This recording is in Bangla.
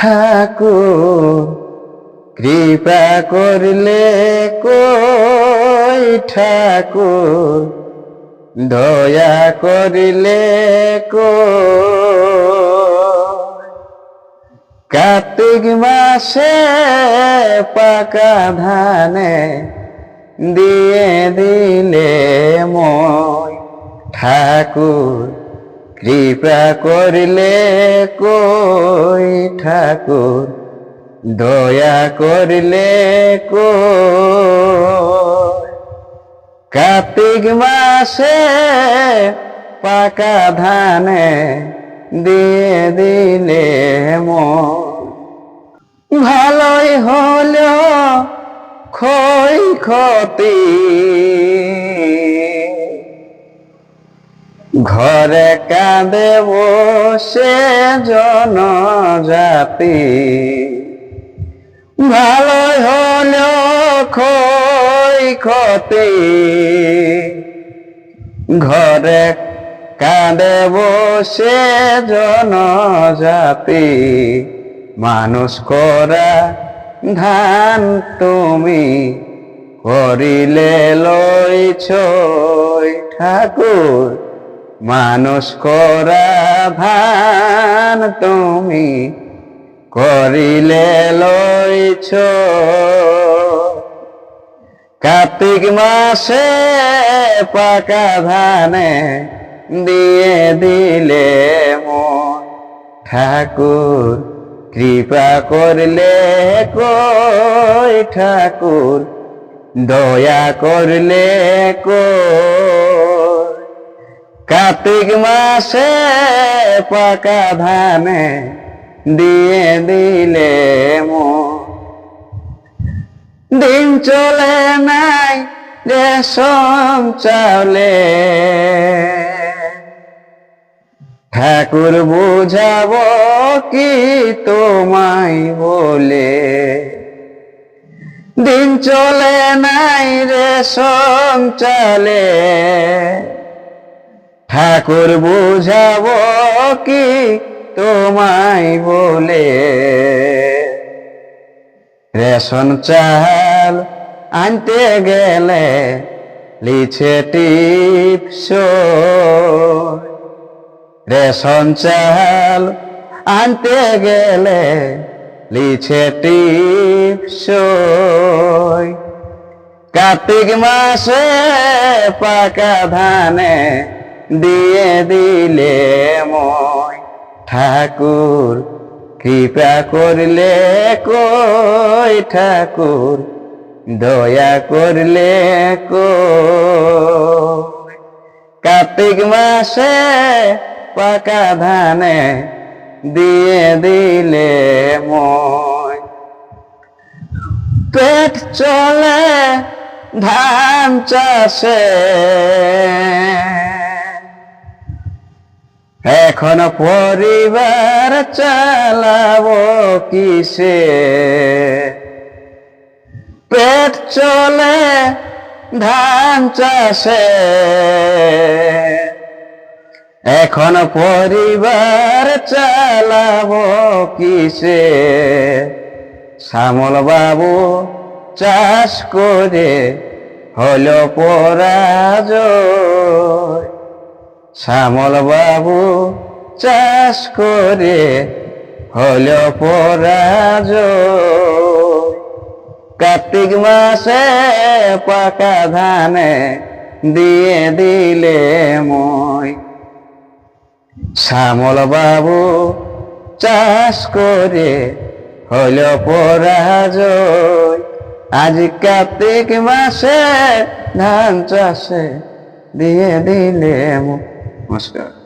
ঠাকুর কৃপা করলে কই ঠাকুর দয়া করিলে কই? কার্তিক মাসে পাকা ধানে দিয়ে দিলে মই ঠাকুর কৃপা করিলে কই ঠাকুর? দয়া করিলে কই? কার্তিক মাসে পাকা ধানে দিয়ে দিলে ভালোই হলো ক্ষয় ক্ষতি ঘরে কাঁদে বসে জনজাতি। ভালোই হলো ক্ষতি। ঘরে কাঁদে বসে জনজাতি। মানুষ করা ধান তুমি করিলে লইছ ঠাকুর। মানুষ করা ধান তুমি করিলে লইছ। কার্তিক মাসে পাকা ধানে দিয়ে দিলে মন। ঠাকুর কৃপা করলে কই ঠাকুর? দয়া করলে কই? কার্তিক মাসে পাকা ধানে দিয়ে দিলে মন দিন চলে নাই রেশম চালে ঠাকুর বুঝাব কি তোমায় বলে। দিন চলে নাই রেশম চালে ঠাকুর বুঝাবো কি তোমায় বলে? রেশন চাল আনতে গেলে লিছে টিপস রেশন চাল আনতে গেলে লিছে টিপস কার্তিক মাসে পাকা ধানে দিয়ে দিলে মই ঠাকুর, কৃপা করলে কই ঠাকুর, দয়া করলে কই? কার্তিক মাসে পাকা ধানে দিয়ে দিলে মই পেট চলে ধান চাষে। এখন পরিবার চালাব কিসে? পেট চলে ধান চাষে। এখন পরিবার চালাব কিসে? শ্যামল বাবু চাষ করে হলো পরাজয়। শ্যামল বাবু চাষ করে হলো পরাজয় কার্তিক মাসে পাকা ধানে দিয়ে দিলে মই। শ্যামল বাবু চাষ করে হইল পরাজয় আজ কার্তিক মাসে ধান চাষে দিয়ে দিলে মো- নমস্কার